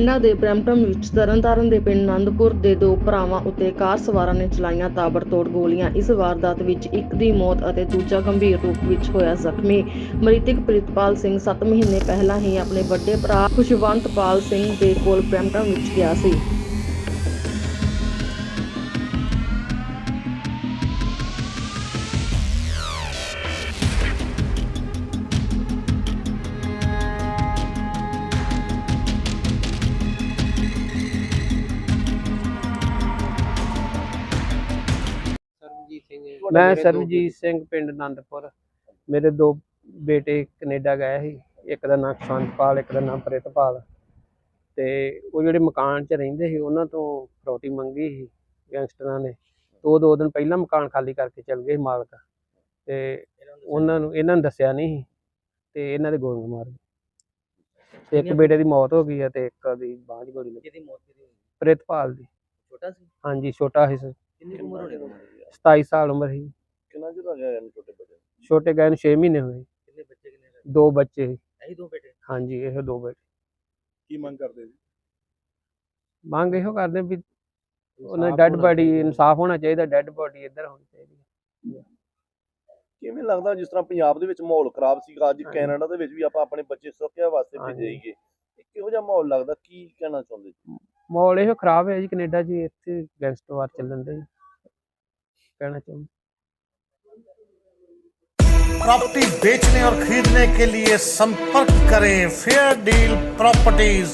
Canada ਦੇ Brampton ਵਿੱਚ ਤਰਨਤਾਰਨ ਦੇ ਪਿੰਡ ਆਨੰਦਪੁਰ ਦੇ ਦੋ ਭਰਾਵਾਂ ਉੱਤੇ ਕਾਰ ਸਵਾਰਾਂ ਨੇ ਚਲਾਈਆਂ ਤਾਬੜਤੋੜ ਗੋਲੀਆਂ। ਇਸ ਵਾਰਦਾਤ ਵਿੱਚ ਇੱਕ ਦੀ ਮੌਤ ਅਤੇ ਦੂਜਾ ਗੰਭੀਰ ਰੂਪ ਵਿੱਚ ਹੋਇਆ ਜ਼ਖਮੀ। ਮ੍ਰਿਤਕ ਪ੍ਰਿਤਪਾਲ ਸਿੰਘ 7 ਮਹੀਨੇ ਪਹਿਲਾਂ ਹੀ ਆਪਣੇ ਵੱਡੇ ਭਰਾ ਖੁਸ਼ਵੰਤਪਾਲ ਸਿੰਘ ਦੇ ਕੋਲ ਬ੍ਰੈਂਪਟਨ ਵਿੱਚ ਗਿਆ ਸੀ। ਸਰਬਜੀਤ ਸਿੰਘ ਹੈ। ਮੈਂ ਸਰਬਜੀਤ ਸਿੰਘ ਪਿੰਡ ਆਨੰਦਪੁਰ ਮੇਰੇ ਦੋ ਬੇਟੇ ਕੈਨੇਡਾ ਗਏ ਸੀ। ਇੱਕ ਦਾ ਨਾਮ ਸ਼ਾਂਤਪਾਲ ਇੱਕ ਦਾ ਨਾਮ ਪ੍ਰਿਤਪਾਲ। ਤੇ ਉਹ ਜਿਹੜੇ ਮਕਾਨ 'ਚ ਰਹਿੰਦੇ ਸੀ ਉਹਨਾਂ ਤੋਂ ਫਰੋਤੀ ਮੰਗੀ ਸੀ ਗੈਂਗਸਟਰਾਂ ਨੇ। ਉਹ ਦੋ ਦਿਨ ਪਹਿਲਾਂ ਮਕਾਨ ਖਾਲੀ ਕਰਕੇ ਚਲ ਗਏ ਸੀ ਮਾਲਕ। ਤੇ ਉਹਨਾਂ ਨੂੰ ਇਹਨਾਂ ਨੂੰ ਦੱਸਿਆ ਨਹੀਂ ਸੀ। ਤੇ ਇਹਨਾਂ ਦੇ ਗੋਲੀਆਂ ਮਾਰ ਗਏ। ਤੇ ਇੱਕ ਬੇਟੇ ਦੀ ਮੌਤ ਹੋ ਗਈ ਹੈ ਤੇ ਇੱਕ ਦੀ ਬਾਂਹ 'ਚ ਗੋਲੀ ਲੱਗੀ। ਪ੍ਰਿਤਪਾਲ ਦੀ। ਛੋਟਾ ਸੀ? ਹਾਂਜੀ ਛੋਟਾ ਸੀ ਕਿੰਨੀ ਉਮਰ ਹੋਣੀ 27 ਸਾਲ ਉਮਰ ਸੀ। ਕਿੰਨਾ ਚਿਰ ਹੋ ਗਿਆ ਇਹਨੂੰ ਛੋਟੇ ਬੱਚੇ ਨੂੰ? ਛੋਟੇ ਗਏ ਨੂੰ 6 ਮਹੀਨੇ ਹੋਏ। ਕਿੰਨੇ ਬੱਚੇ ਕਿੰਨੇ ਰਹੇ ਦੋ ਬੱਚੇ ਸੀ। ਇਹੀ ਦੋ ਬੇਟੇ? ਹਾਂਜੀ ਇਹ ਦੋ ਬੇਟੇ। ਕੀ ਮੰਗ ਕਰਦੇ ਜੀ? ਮੰਗ ਇਹੋ ਕਰਦੇ ਵੀ ਉਹਨਾਂ ਡੈੱਡ ਬਾਡੀ ਇਨਸਾਫ ਹੋਣਾ ਚਾਹੀਦਾ ਡੈੱਡ ਬਾਡੀ ਇੱਧਰ ਹੋਣੀ ਚਾਹੀਦੀ ਹੈ। ਕਿਵੇਂ ਲੱਗਦਾ ਜਿਸ ਤਰ੍ਹਾਂ ਪੰਜਾਬ ਦੇ ਵਿੱਚ ਮਾਹੌਲ ਖਰਾਬ ਸੀਗਾ ਅੱਜ ਹਾਂਜੀ। ਕੈਨੇਡਾ ਦੇ ਵਿੱਚ ਵੀ ਆਪਾਂ ਆਪਣੇ ਬੱਚੇ ਸੁਰੱਖਿਆ ਵਾਸਤੇ ਹਾਂਜੀ। ਭੇਜੇਈਏ ਇਹ ਕਿਹੋ ਜਿਹਾ ਮਾਹੌਲ ਲੱਗਦਾ? ਕੀ ਕਹਿਣਾ ਚਾਹੁੰਦੇ ਮਾਹੌਲ ਇਹੋ ਖਰਾਬ ਹੈ ਜੀ ਕੈਨੇਡਾ 'ਚ ਜੀ, ਇੱਥੇ ਗੈਂਗਸਟਰ ਵਾਰ ਚੱਲਣ ਦੇ। कहना चाहूँगा प्रॉपर्टी बेचने और खरीदने के लिए संपर्क करें फेयर डील प्रॉपर्टीज